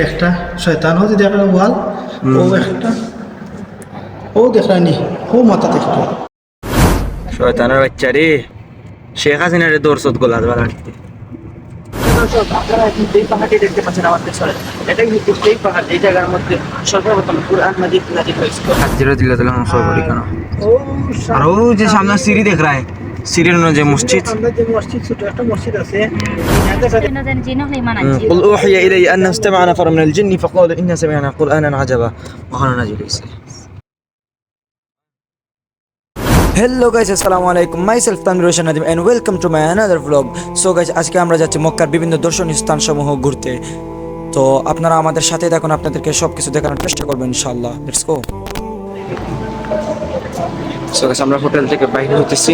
একটা শয়তান ও যদি একটা ওয়াল ও একটা ও দেখানি ও মাথা দেখতো শয়তানের বাচ্চা রে শেখ হাসিনারে দৌড়ছত গোলা বাড়াতে আপনারা এখন যেই পাহাড়টি দেখতে পাচ্ছেন আমার পেছনে এটাই হচ্ছে সেই পাহাড় এই জায়গার মধ্যে সর্বপ্রথম কুরআন মাজিদ নাজিল হয়েছিল হাজিরা দিলে দিলে ধ্বংস করি কেন ও আর ও যে সামনে সিঁড়ি দেখ রা সিঁড়ির যে মসজিদ আমরা যে মসজিদ ছোট একটা মসজিদ আছে ইয়াতে সাথে نزل جينا لي ما قل أوحي إلي أن استمع نفر من الجن فقالوا إنا سمعنا قرآنا عجبا وقالوا نجي ليس হ্যালো গাইস আসসালামু আলাইকুম myself Tanvir Hossain Nadim and welcome to my another blog so guys আজকে আমরা যাচ্ছি মক্কার বিভিন্ন দর্শনীয় স্থানসমূহ ঘুরতে তো আপনারা আমাদের সাথে দেখুন আপনাদেরকে সব কিছু দেখানোর চেষ্টা করবেন ইনশাআল্লাহ লেটস গো সো গাইস আমরা হোটেল থেকে বাইরে হতেছি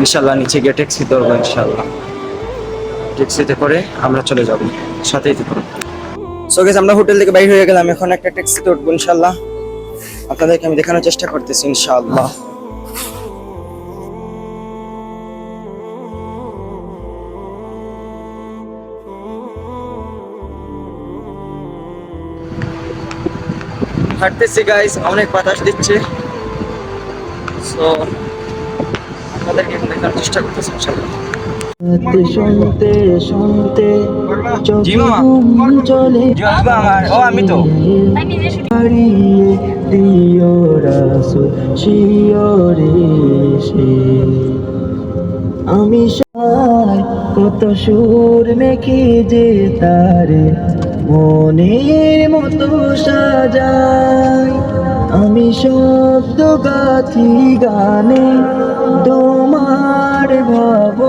ইনশাআল্লাহ নিচে গিয়ে ট্যাক্সি ধরবো, ইনশাআল্লাহ। ট্যাক্সিতে করে আমরা চলে যাব। সাথেই থাকুন। সো গাইস আমরা হোটেল থেকে বাইরে হয়ে গেলাম। এখন একটা ট্যাক্সিতে উঠবো, ইনশাআল্লাহ। আপনাদেরকে আমি দেখানোর চেষ্টা করতেছি, ইনশাআল্লাহ। হাঁটতেছি গাইস অনেক বাতাস দিচ্ছে। সো আপনাদেরকে দেখানোর চেষ্টা করতেছি শুনতে শুনতে চলে আমার ও আমি তো। হারিয়ে দিও রাসু শিওরে সে। আমি কত সুর মেখে যে তারে মনের মতো সাজাই। আমি শব্দ গাথি গানে তোমার ভাবনায়।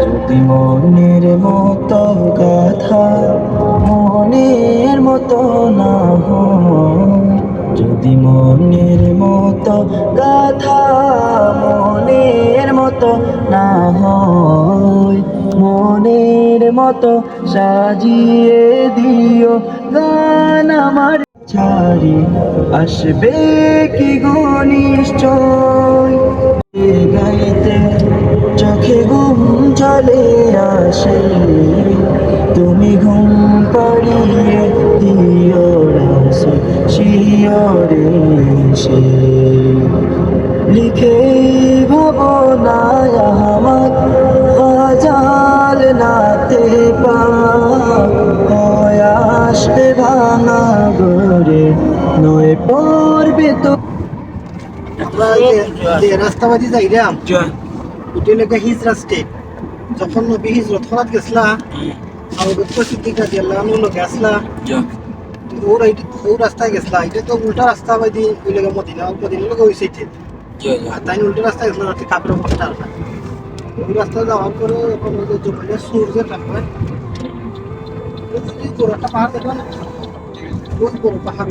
যদি মনের মতো গাথা মনের মতো না হয়। যদি মনের মতো গাথা মনের মতো না হয়। মনের মতো সাজিয়ে দিও গান আমার। ছাড়ি আসবে কি ঘনিশ্চয় গাইতে চোখে ঘুম চলে আসে। তুমি ঘুম পাড়িয়ে দিও রাসু, শিয়রে সে লিখে ভাবনায় যে- যে রাস্তাবাদি যাইলাম ওটা লেগে হিজরা স্টেট যখন নবী হিজরত করাত গেছলা সিদ্দিক আসলা। ওর এই- ও রাস্তায় গেছলা। এটা তো উল্টা রাস্তা বাদি ওই লেগে মদিনা মদিনা লগে ওই সাইডে আর তাই উল্টা রাস্তায় গেছলা রাতে কাপড় পরে টার ওই রাস্তায় যাওয়ার পরে এখন ওই যে জমিনে সূর্য থাকবে পাহাড়?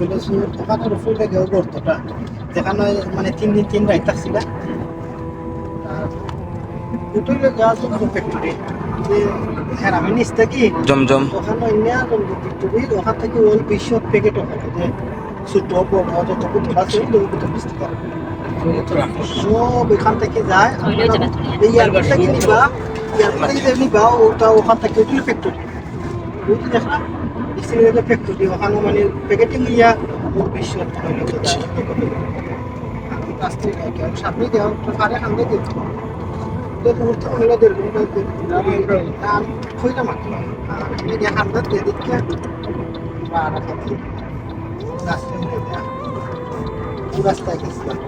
বড় সূর্য থাকার উপর গর্তটা। যেখানে মানে তিন দিন তিন রাত থাকছিল ওটাই গাছ ফ্যাক্টরি যে হ্যাঁ আমি নিচ থেকে জমজম। ওখানে অন্য ফ্যাক্টরি ওখান থেকে ওই বিশ্ব প্যাকেট ওখানে যে ছোট বড় যতটুকু তোলা আছে ওইগুলো বুঝতে পারবে সব এখান থেকে যায়। এই এয়ারপোর্ট থেকে নিবা। এয়ারপোর্ট থেকে নিবা ওটা ওখান থেকে ওইগুলো ফ্যাক্টরি ওইগুলো দেখা ইসিলিয়ালে ফ্যাক্টরি ওখানে মানে প্যাকেটিং ইয়া রাস্তায় কেউ সামনে দেওয়া সাড়ে সামনে দিত মুহূর্তে হলো দেড় ঘণ্টা আমি খুঁজলাম আর কি এটা হামলা দিয়ে আর রাস্তায় রাস্তায় গেছিলাম।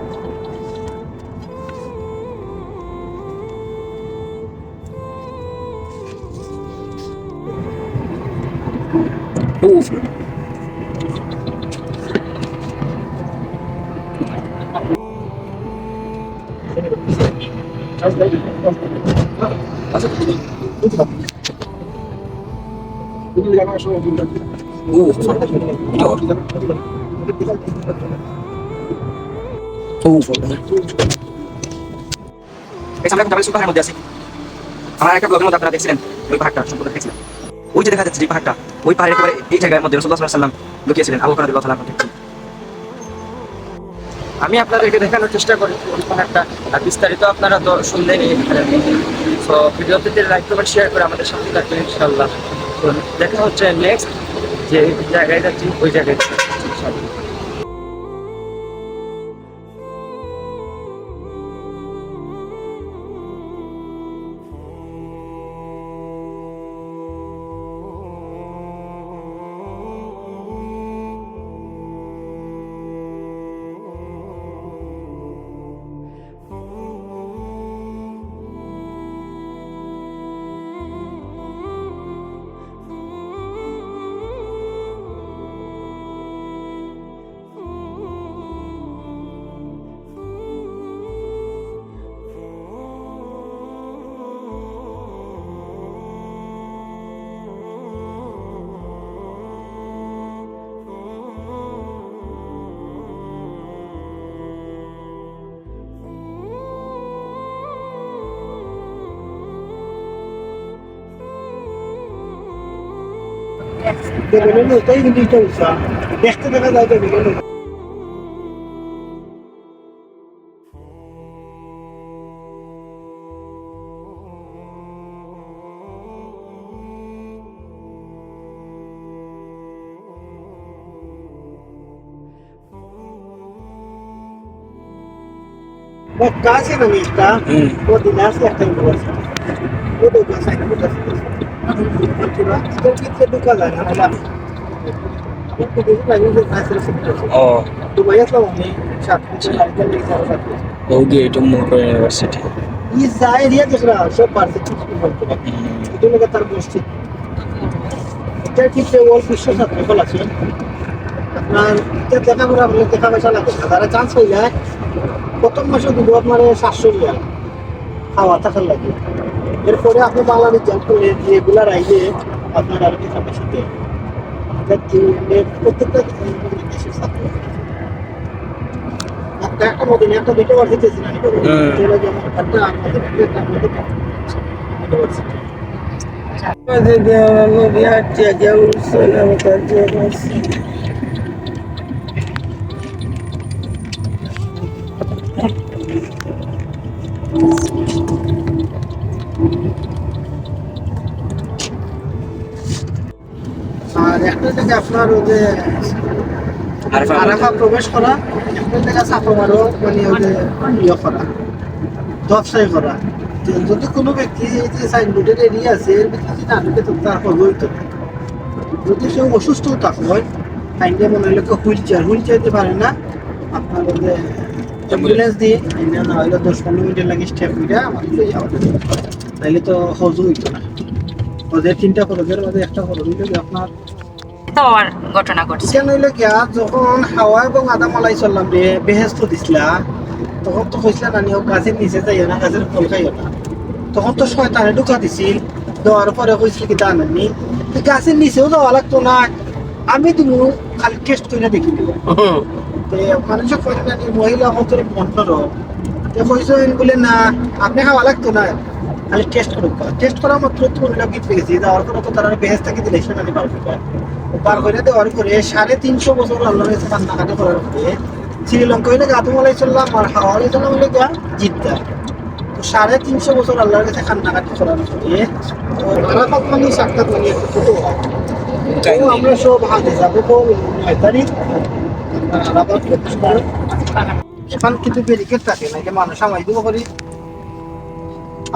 আছি। আমার একটা ব্লগের মধ্যে আপনারা দেখছিলেন, ওই পাহাড়টা সম্পূর্ণ দেখছিলেন। ওই যে দেখা যাচ্ছে যে পাহাড়টা ওই পাহাড়ের একেবারে এই জায়গার মধ্যে রসুল্লাহ সাল্লাম লুকিয়েছিলেন আবু বকর কথা আমি আপনাদেরকে দেখানোর চেষ্টা করি একটা, আর বিস্তারিত আপনারা তো শুনলেন তো ভিডিওতে লাইক কমেন্ট শেয়ার করে আমাদের সাথে থাকবেন ইনশাল্লাহ তো দেখা হচ্ছে নেক্সট যে জায়গায় যাচ্ছি, ওই জায়গায়। বেলুনের ওটাই জিনিসটা উৎসাহ দেখতে দেখা যায় যে বেলুনের মক্কা আছে না একটা হুম। ওদিনে আছে একটা ইউনিভার্সিটি ও দোকান সাইড কোটা এটার বৌদি এটা ই যা এরিয়া দেখ রা সব পারছে ঠিক বলতে এটা লোক তার গোষ্ঠী ওর বিশ্ব ছাত্র ফল আছে আপনার এটা দেখা করে দেখা পয়সা লাগে তারা চান্স হয়ে যায় প্রথম মাসে দিব আপনার সাতশো রিয়াল খাওয়া থাকার লাগে এরপরে আপনি বাংলাদেশ জব করলে রেগুলার আইলে আপনার আর কি টাকা সাথে প্রত্যেকটা দেশের ছাত্র একটা একটা মদিনে একটা দুটো ভার্সিটি যেমন একটা আমাদের একটা আমাদের ইউনিভার্সিটি আর আপনার ওই যে আরাফা প্রবেশ করা চাপা মারো মানে ওই যে ইয়ে করা ব্যবসায় করা। যদি কোনো ব্যক্তি এই যে সাইনবোর্ডের এরিয়া আছে এর ভিতরে যদি তো তার হইত যদি সে অসুস্থ থাকে হয় মনে হলে হুইল চেয়ার হুইল চেয়ার দিতে পারে না। আপনার ওই যে অ্যাম্বুলেন্স দিয়ে না দশ পনেরো মিনিটের লাগে স্টেপ মিটা আমাদের লই যাওয়া। তাইলে তো হজও হইতো না। ওদের তিনটা খরচের মধ্যে একটা খরচ হইলে যে আপনার তো আর ঘটনা ঘটছে। চিকেন হইলে গিয়া যখন হাওয়া এবং আদা মালাই চললাম রে বেহেস্ত দিছিলা তখন তো কইছিলা না নিও গাছের নিচে যাইও না গাছের ফল খাইও না। তখন তো শয়তানে ঢুকা দিছিল দেওয়ার পরে কইছিল কি দান আনি তো গাছের নিচেও দেওয়া লাগতো না। আমি তুমি খালি টেস্ট করে দেখি দিব তে মানুষ কইলে না নি মহিলা হতরে মন্ত্র তে কইছো বলে না আপনি খাওয়া লাগতো না। খালি টেস্ট করুক টেস্ট করা মাত্র তো মহিলা গীত পেয়েছি। দেওয়ার পরে তো তারা বেহেস থেকে দিলে সে নানি পার করবে পার করে দেওয়ার পরে সাড়ে তিনশো বছর আল্লাহ কাছে কান্নাকাটি করার পরে। শ্রীলঙ্কা হইলে গাতুম আলাই চললাম আর হাওয়া আলাই চললাম হইলে গা জিদ্দা। তো সাড়ে তিনশো বছর আল্লাহর কাছে কান্নাকাটি করার পরে। তো আরাফাত মানে সাক্ষাৎ মানে একটু ছোট আমরা সব হাতে যাব তো নয় তারিখ প্রতিষ্ঠান কিন্তু ব্যারিকেড থাকে না যে মানুষ আমাই দিব করি।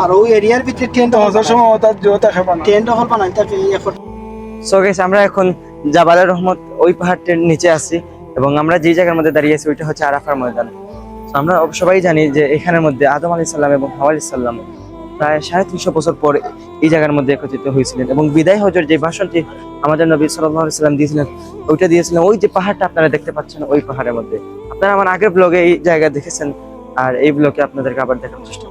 আর ওই এরিয়ার ভিতরে টেন্ট হজার সময় তার টেন্ট হল বানাই থাকে এখন সো গেস আমরা এখন জাবালের রহমত ওই পাহাড়টির নিচে আছি এবং আমরা যে জায়গার মধ্যে দাঁড়িয়ে আছি ওইটা হচ্ছে আরাফার ময়দান। আমরা সবাই জানি যে এখানের মধ্যে আদম আলী সাল্লাম এবং হাওয়া আলী সাল্লাম প্রায় সাড়ে তিনশো বছর পর এই জায়গার মধ্যে একত্রিত হয়েছিলেন এবং বিদায় হজর যে ভাষণটি আমাদের নবী সাল্লাহ সাল্লাম দিয়েছিলেন ওইটা দিয়েছিলেন। ওই যে পাহাড়টা আপনারা দেখতে পাচ্ছেন ওই পাহাড়ের মধ্যে। আপনারা আমার আগের ব্লগে এই জায়গা দেখেছেন আর এই ব্লগে আপনাদেরকে আবার দেখানোর চেষ্টা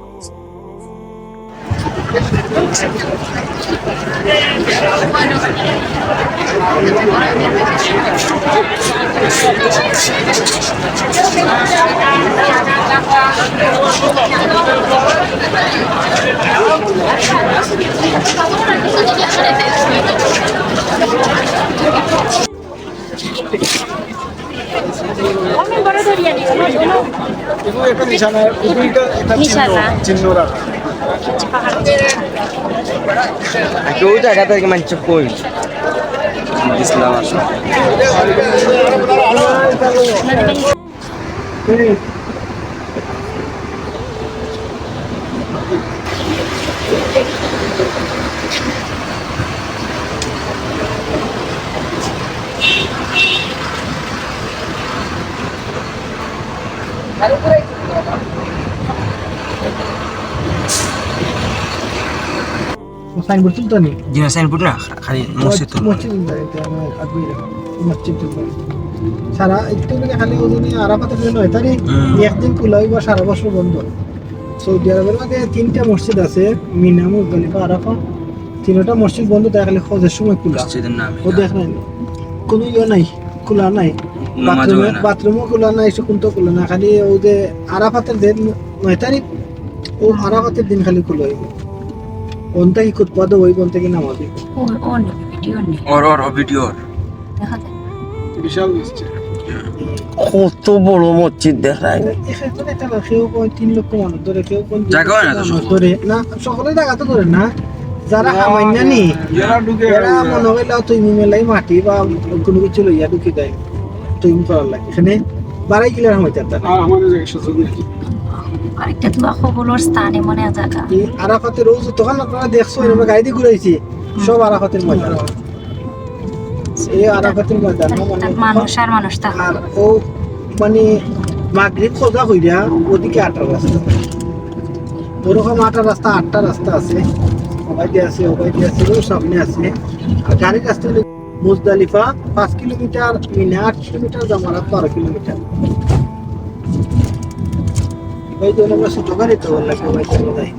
এটা নিশানা চিহ্ন নিশানা। চিহ্ন রাখা আগে ওই জায়গা থেকে মানুষ কই ইসলাম সাইনবোর্ড তুলতে নেই জি সাইনবোর্ড না খালি মসজিদ তো মসজিদ মসজিদ সারা একটু খালি ওজনে আরাফাতের জন্য হয় তারি। একদিন খোলা হইব সারা বছর বন্ধ সৌদি আরবের মধ্যে তিনটা মসজিদ আছে মিনা মুজদালিফা আরাফা তিনটা মসজিদ বন্ধ তাই খালি হজের সময় খোলা মসজিদের নাম ও দেখেন কোনো ইয়ে নাই খোলা নাই বাথরুমে বাথরুমও খোলা নাই সুকুন তো খোলা না খালি ও যে আরাফাতের দিন নয় তারিখ ও আরাফাতের দিন খালি খোলা হইব কোন থেকে খুতপদ ওই কোন থেকে নামাবি ও ও নেই ভিডিও নেই ভিডিওর। দেখা যায় বিশাল মিষ্টি। কত বড় মসজিদ দেখায়। কেউ তিন লক্ষ মানুষ ধরে কেউ। ধরে। না সকলে জায়গা তো ধরে না। যারা সামান্য নি যারা মনে হইলে তুই মেলাই মাটি বা কোনো কিছু লইয়া ঢুকে দেয়। তুই করার লাগে এখানে বাড়াই গেলে সময় আর আমাদের জায়গায় সুযোগ নেই। আরেকটা দোয়া কবুলর স্থানে মনে জায়গা এই আরাফাতের রোজ তখন আপনারা দেখছ আমরা গাড়ি ঘুরাইছি। সব আরাফাতের ময়দান। এই আরাফাতের ময়দান মানে মানুষ আর মানুষ থাকে। আর ও মানে মাগরিব খোঁজা হইয়া ওদিকে আটটা রাস্তা। ওরকম আটটা রাস্তা আটটা রাস্তা আছে। ওবাইতে আছে ওবাইতে আছে ও সামনে আছে। আর গাড়ির রাস্তা মুজদালিফা পাঁচ কিলোমিটার মিনা আট কিলোমিটার জামারাত বারো কিলোমিটার। ওই জন্য আমরা ছোট গাড়ি তো লাগে ওই জন্য যাই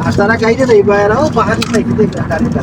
আর তারা গাইডে যাইবা এরাও পাহাড়ি সাইডে দেখবা গাড়িটা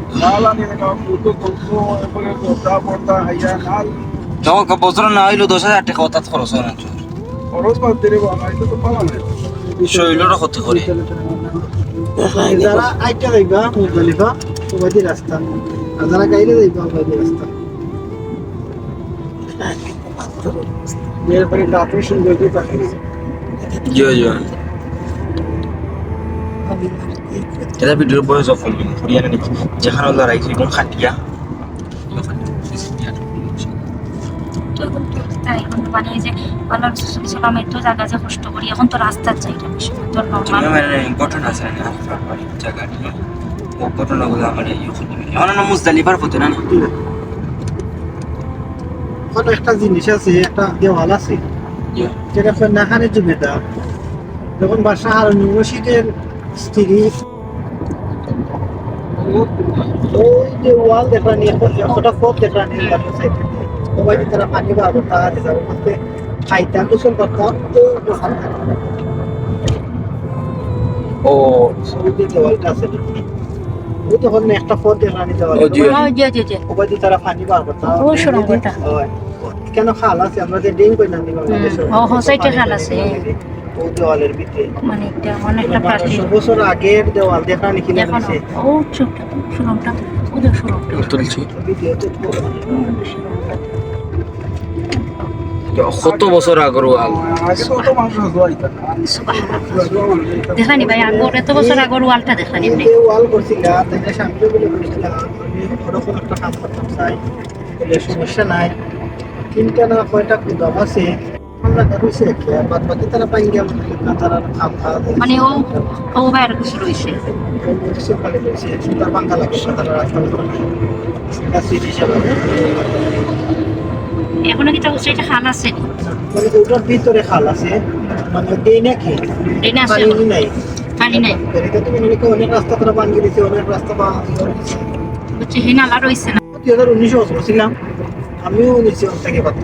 যখন বছর না হইল দশ হাজার টাকা অর্থাৎ খরচ হয় না শরীরেরও ক্ষতি করে যারা আইটা যাইবা মুজদালিফা ওবাইদি রাস্তা আর যারা গাইডে যাইবা ওবাইদি রাস্তা এরপরে রাত্রি সুন্দর করে পাঠিয়েছে এটা ভিডিওর বয়স অফল হরিয়ানা নাকি? যেখানে লড়াই এবং খাটিয়া। কষ্ট করি এখন তো রাস্তার চাইটা ঘটনা আছে জায়গা নিয়ে। ঘটনাগুলো আমার পথে না একটা জিনিস আছে একটা দেওয়াল আছে। যেটা নাহারে জুবেদা যখন বাদশাহ হারুন রশিদের স্ত্রী ওই যে ওয়াল দেখা নিয়ে ওটা পথ দেখা নিয়ে সবাই যে তারা পানি বার করতে আছে তার মধ্যে খাইতা গোসল করতাম তো ওখানে ও ওই যে দেওয়ালটা আছে ওই তখন একটা পথ দেখা নিতে ও জি। তারা পানি বার করতাম ও সুড়ঙ্গটা। কেন খাল আছে আমরা যে ডিং কই না বাংলাদেশে ও, ও, সেইটা খাল আছে। ও দেওয়ালের ভিতরে। মানে এটা অনেকটা বারোশো বছর আগের দেওয়াল দেখা নাকি দেখো না ও ছোটটা সুরমটা ও সুরমটা তুলছি কত বছর আগর ওয়াল দেখানি ভাই আগর এত বছর আগর ওয়ালটা দেখানি ওয়াল করছিল তাই সামনে বলে বলেছিলাম ওরকম একটা কাজ করতাম চাই সমস্যা নাই। তিনটা না কয়টা কুদাম আছে মানে ও ও বাইরে কিছু রয়েছে এখনও কি তার সেটা খাল আছে? মানে ওটার ভিতরে খাল আছে মানে এই নাকি এই না আছে নাই। পানি নাই। এটা তুমি নাকি অনেক রাস্তা তারা বানিয়ে দিয়েছে অনেক রাস্তা বা হচ্ছে হে নালা রয়েছে না। দুই হাজার উনিশে বছর ছিলাম। আমিও ওর থেকে পাত্র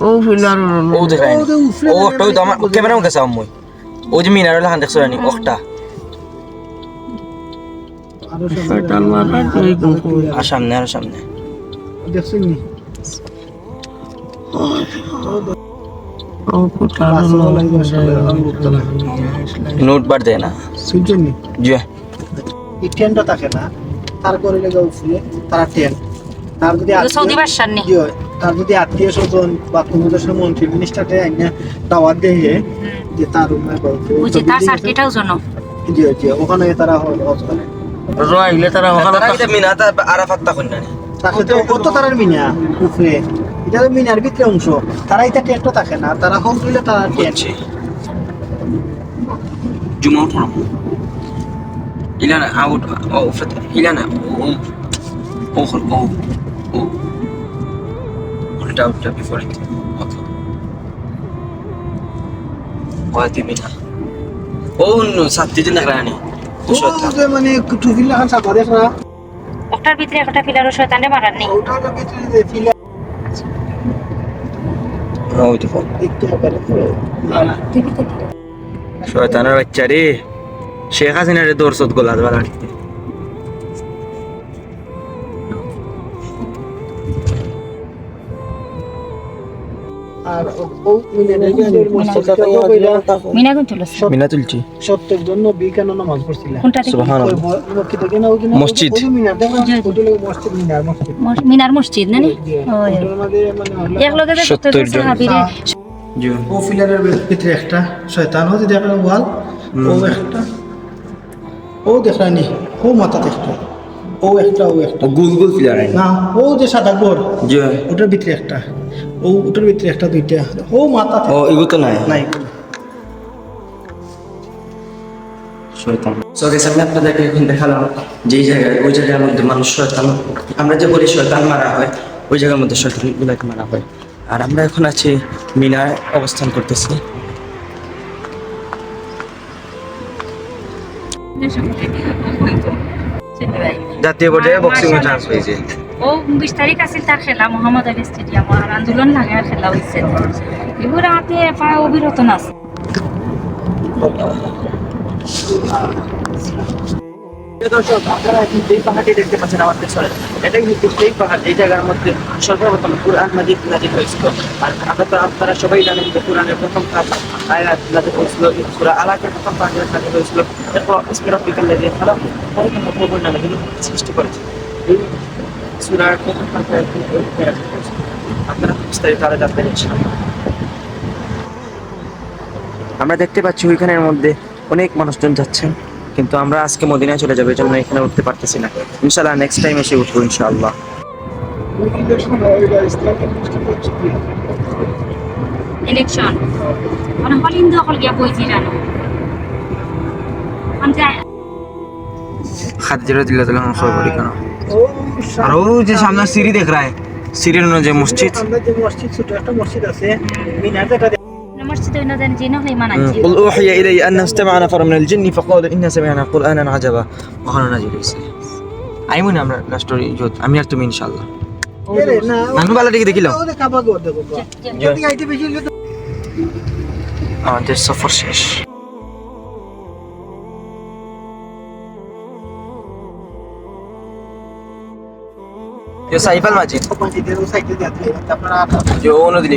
ও দেখায় ও উফরে ও একটা তো আমার ক্যামেরা মুখে চাও মই ওই যে মিনার লাহান দেখছ রানি আরও সামনে। আর সামনে আর সামনে। দেখছেন নি? নোট বার দেয় না। শুনছেন নি? জি। এই ট্রেনটা থাকে না তারপরে লেগে উফরে তারা ট্রেন তার যদি সৌদি বাসার নেই হয়। তার যদি আত্মীয় স্বজন বা কোনো দেশের মন্ত্রী মিনিস্টারকে আইনা দাওয়াত দেয় যে তার রুমে তার সার্কিটাও জি জি ওখানে তারা হজ হজ করে তারা এটা মিনা? তা আরাফাত তা কইনা নি কত তারার মিনা? উপরে। এটা তো মিনার ভিতরে অংশ। তারা এটা টেন্টও থাকে না। তারা হোম দিলে তারা টেন্ট জুমা ইলানা আউট ও ফত ইলানা ও ও ও মিনা মানে ওটার ভিতরে একটা শয়তানে মারার নেই। ভিতরে যে ফিলা ওই দেখো দেখতে পারে শয়তানের বাচ্চা রে। শেখ হাসিনার দৌড়ছত গোলাদ বাড়াতে আর ও- ও মিনারের ভিতরে মসজিদটা তো কইরা মিনা কোন চলেছে মিনা তুলছি। সত্তর জন নবী নামাজ পড়ছিলেন কোনটা সুবহানাল্লাহ। মসজিদ থেকে না? ওই মসজিদ। মিনার দেখো ওটা হলো মসজিদ মিনার মসজিদ। মিনার মসজিদ না নি? ওই ওটার মধ্যে মানে হলো- এক লগে ও ফিলারের ভিতরে একটা শয়তান হতে দেখে ওয়াল ও একটা। ও দেখানি ও মাথা ও একটা ও একটা। গোল গোল ফিলার না ও যে সাদা জি ওটার ভিতরে একটা। ও ওটার ভিতরে একটা দুইটা। ও মাথা ও এগুলো তো নাই। নাই শয়তান। সো গাইস আমি আপনাদেরকে এখন দেখালাম যে জায়গায় ওই জায়গার মধ্যে মানুষ শয়তান। আমরা যে বলি শয়তান মারা হয় ওই জায়গার মধ্যে শয়তান গুলাকে মারা হয়। আর আমরা এখন আছি মিনায় অবস্থান করতেছি। জাতীয় পর্যায়ে বক্সিং এ চান্স পেয়েছে ও বিশ তারিখ আছিল তার খেলা মোহাম্মদ আলী স্টেডিয়াম আর আন্দোলন লাগার খেলা হয়েছে এগুলো হাতে পায় অবিরত না প্রিয় দর্শক, আপনারা এখন যেই পাহাড়টি দেখতে পাচ্ছেন, আমার পেছনে, এটাই কিন্তু সেই পাহাড় এই জায়গার মধ্যে সর্বপ্রথম কুরআন মাজিদ নাজিল হয়েছিল। আর আমরা তো আপনারা সবাই জানেন যে কুরআনের প্রথম কাজ আয়াত নাজিল হয়েছিল সূরা আলাকের প্রথম কাজ নাজিল হয়েছিল। এরপর ইসমি রাব্বিকাল লাযী খালাক পরিপূর্ণ প্রভুর নামে তিনি সৃষ্টি করেছে। এই সূরার প্রথম কাজ আপনারা বিস্তারিত আরও জানবেন ইনশাআল্লাহ আমরা দেখতে পাচ্ছি ওইখানের মধ্যে অনেক মানুষজন যাচ্ছেন। কিন্তু আমরা আজকে মদিনায় চলে যাব এই জন্য এখানে উঠতে পারতেছি না। ইনশাল্লাহ নেক্সট টাইম এসে উঠবো ইনশাআল্লাহ। ইলেকশন মানে হল গিয়া বই জিরানো খাদিজা রাদিয়াল্লাহু তাআলা খবর কেন আর ও যে সামনে সিঁড়ি দেখ রা সিরিয়াল অনুযায়ী মসজিদ। যে মসজিদ ছোট একটা মসজিদ আছে। মিনার مرشد إنه ذن جينه لي ما نجي قل أوحي إلي أنه استمع نفر من الجن فقالوا إنا سمعنا قرآنا عجبا وقالوا نجي ليس আইমুন আমরা লাস্টরি জোত আমি আর তুমি ইনশাআল্লাহ নানু বালা দেখি দেখিল আমাদের সফর শেষ সাইফাল মাঝি যে অনুদিলে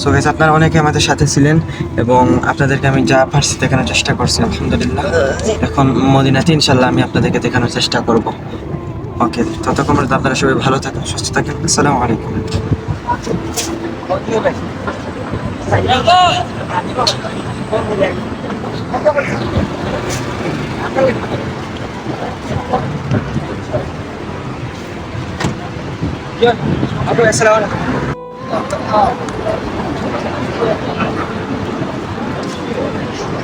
সো গাইস আপনারা অনেকে আমাদের সাথে ছিলেন এবং আপনাদেরকে আমি যা পারছি দেখানোর চেষ্টা করছি, আলহামদুলিল্লাহ। এখন মদিনাতে ইনশাল্লাহ আমি আপনাদেরকে দেখানোর চেষ্টা করব। ওকে ততক্ষণ পর্যন্ত আপনারা সবাই ভালো থাকেন, সুস্থ থাকেন। আসসালামু আলাইকুম। আসসালামু আলাইকুম।